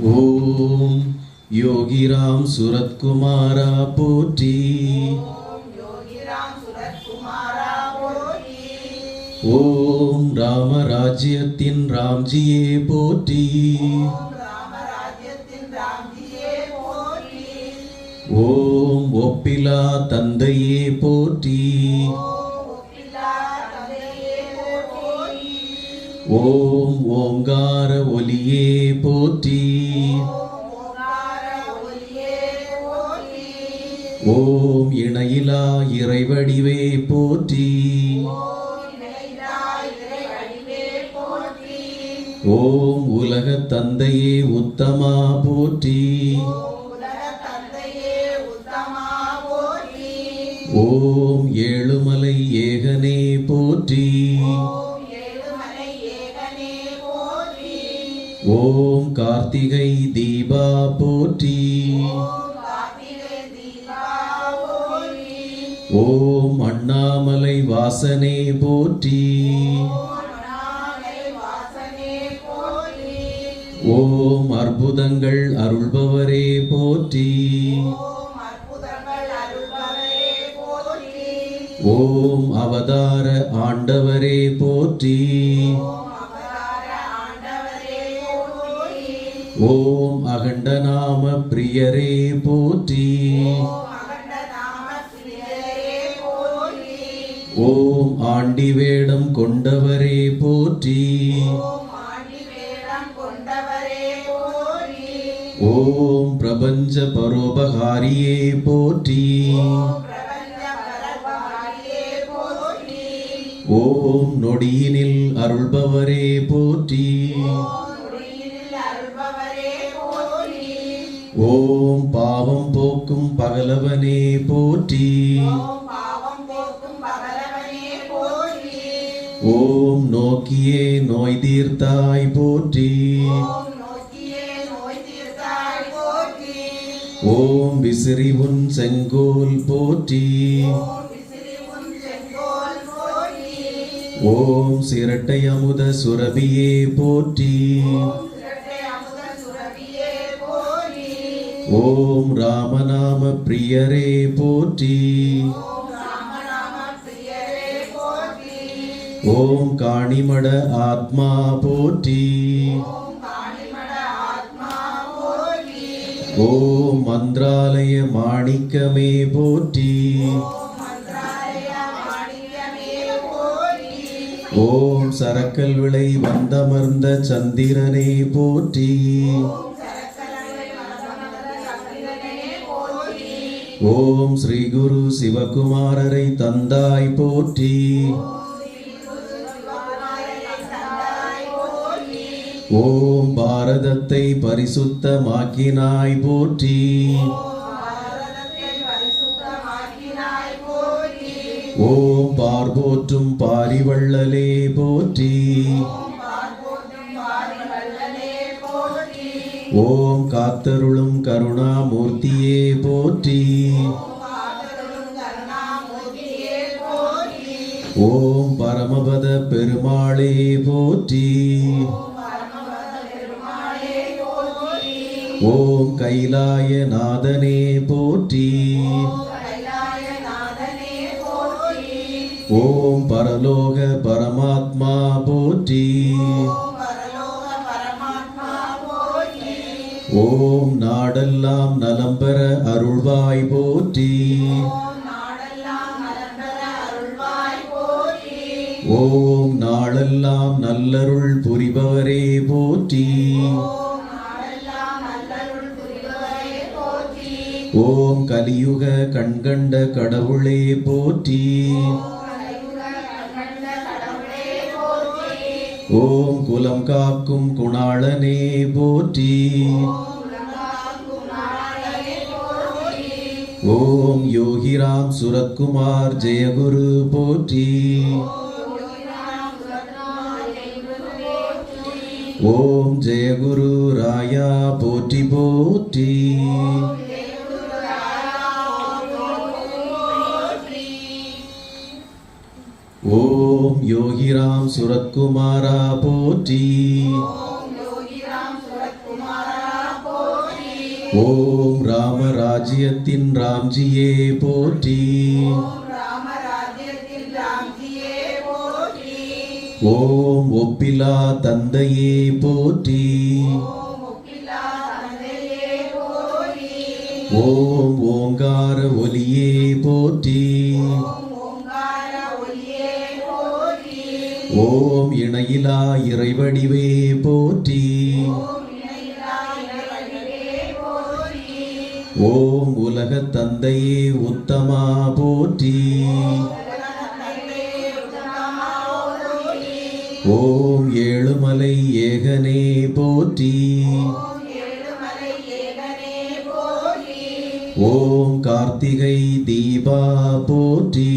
ஓம் யோகிராம் சுரத்குமாரா போற்றி. ஓம் ராமராஜ்யத்தின் ராம்ஜியே போற்றி. ஓம் ஒப்பிலா தந்தையே போற்றி. ஓம் ஓங்கார ஒலியே போற்றி. ஓம் இணையிலா இறைவடிவே போற்றி. ஓம் உலக தந்தையே உத்தமா போற்றி. ஓம் ஏழுமலை ஏகனே போற்றி. ஓம் கார்த்திகை தீபா போற்றி. ஓம் அண்ணாமலை வாசனே போற்றி. ஓம் அற்புதங்கள் அருள்பவரே போற்றி. ஓம் அவதார ஆண்டவரே போற்றி. ஓம் அகண்டநாம பிரியரே போற்றி. ஓம் ஆண்டி வேடம் கொண்டவரே போற்றி. ஓம் பிரபஞ்ச பரோபகாரியே போற்றி. ஓம் நொடியினில் அருள்பவரே போற்றி. ஓம் பாவம் போக்கும் பகலவனே போற்றி. ஓம் நோக்கியே நோய் தீர்த்தாய் போற்றி. ஓம் விசிறி உன் செங்கோல் போற்றி. ஓம் சிரட்டை அமுத சுரபியே போற்றி. ஓம் ராமநாம பிரியரே போற்றி. ஓம் காணிமட ஆத்மா போற்றி. ஓம் மந்திராலய மாணிக்கமே போற்றி. ஓம் சரக்கல் விளை வந்தமர்ந்த சந்திரனே போற்றி. ஓம் ஸ்ரீ குரு சிவகுமாரரை தந்தாய் போற்றி. ஓம் பாரதத்தை பரிசுத்தமாக்கினாய் போற்றி. ஓம் பார்போற்றும் பாரிவள்ளலே போற்றி. ஓம் காத்தருளும் கருணாமூர்த்தியே போற்றி. பரமபத பெருமாளே போற்றி. ஓம் கைலாய நாதனே போற்றி. ஓம் பரலோக பரமாத்மா போற்றி. ஓம் நாடெல்லாம் நலம்பெற அருள்வாய் போற்றி. ஓம் நாளெல்லாம் நல்லருள் புரிபவரே போற்றி. ஓம் கலியுக கண்கண்ட கடவுளே போற்றி. ஓம் குலம் காக்கும் குணாளனே போற்றி. ஓம் யோகிராம் சுரத்குமார் ஜெயகுரு போற்றி. ஓம் ஜெயகுரு ராயா போற்றி போற்றி. ஓம் யோகிராம் சுரத்குமாரா போற்றி. ஓம் ராமராஜ்யத்தின் ராம்ஜியே போற்றி. ஓம் ஒப்பிலா தந்தையே போற்றி. ஓம் ஓங்கார ஒலியே போற்றி. ஓம் இணையிலா இறைவடிவே போற்றி. ஓம் உலக தந்தையே உத்தமா போற்றி. ஓம் ஏழுமலை ஏகனே போற்றி. ஓம் கார்த்திகை தீபா போற்றி.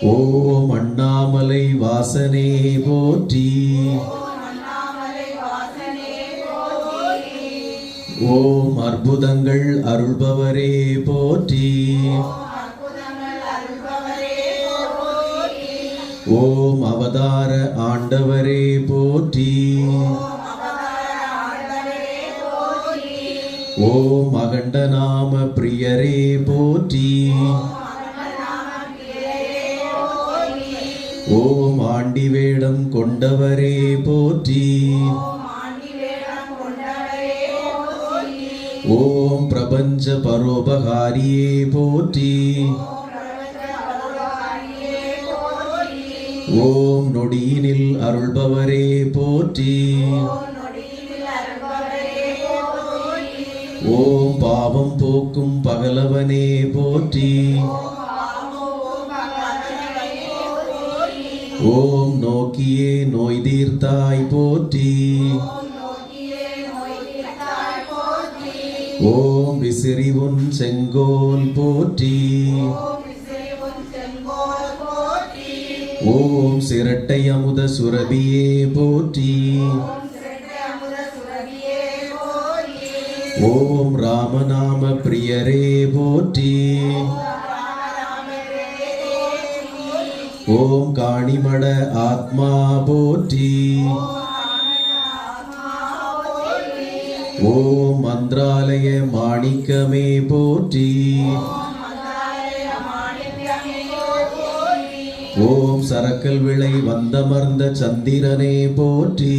ஓம் அண்ணாமலை வாசனே போற்றி. ஓம் அற்புதங்கள் அருள்பவரே போற்றி. ஓம் அவதார ஆண்டவரே போற்றி. ஓம் அகண்டநாம பிரியரே போற்றி. ஓம் ஆண்டி வேடம் கொண்டவரே போற்றி. ஓம் பிரபஞ்ச பரோபகாரியே போற்றி. ஓம் நொடியினில் அருள்பவரே போற்றி. ஓம் பாவம் போக்கும் பகலவனே போற்றி. ஓம் நோக்கியே நோய் தீர்த்தாய் போற்றி. ஓம் விசிறி உன் செங்கோல் போற்றி. ஓம் ஓம் சிரட்டை அமுத சுரபியே போற்றி. ஓம் ராமநாம பிரியரே போற்றி. ஓம் காணிமட ஆத்மா போற்றி. ஓம் மந்திராலய மாணிக்கமே போற்றி. ஓம் சரக்கல் விளை வந்தமர்ந்த சந்திரனே போற்றி.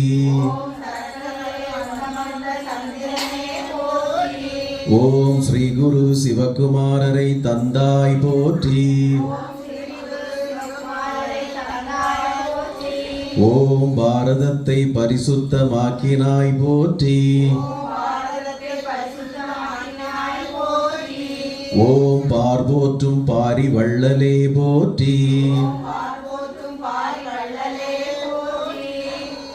ஓம் ஸ்ரீ குரு சிவகுமாரரை தந்தாய் போற்றி. ஓம் பாரதத்தை பரிசுத்தமாக்கினாய் போற்றி. ஓம் பார்போற்றும் பாரி வள்ளலே போற்றி.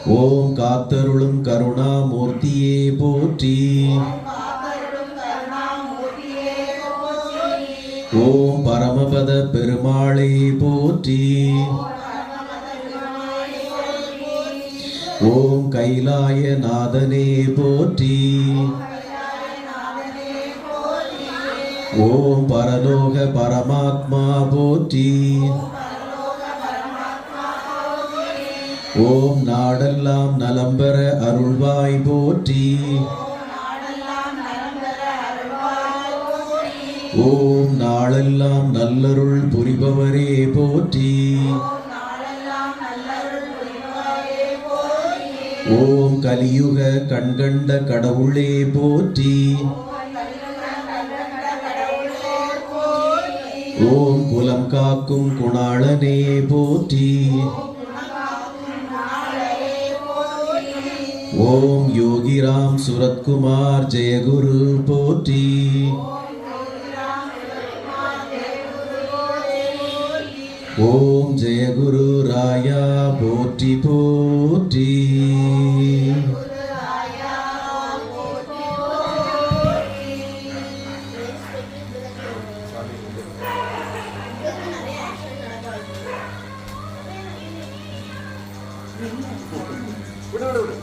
ஓம் காத்தருளும் கருணாமூர்த்தியே போற்றி. ஓம் பரமபத பெருமாளே போற்றி. ஓம் கைலாய நாதனே போற்றி. ஓம் பரலோக பரமாத்மா போற்றி. ஓம் நாடெல்லாம் நலம்பெற அருள்வாய் போற்றி. ஓம் நாளெல்லாம் நல்லருள் புரிபவரே போற்றி. ஓம் கலியுக கண்கண்ட கடவுளே போற்றி. ஓம் குலம் காக்கும் குணாளனே போற்றி. ஓம் யோகிராம் சுரத்குமார் ஜெயகுரு போற்றி. ஓம் ஜெயகுரு ராயா போற்றி போற்றி.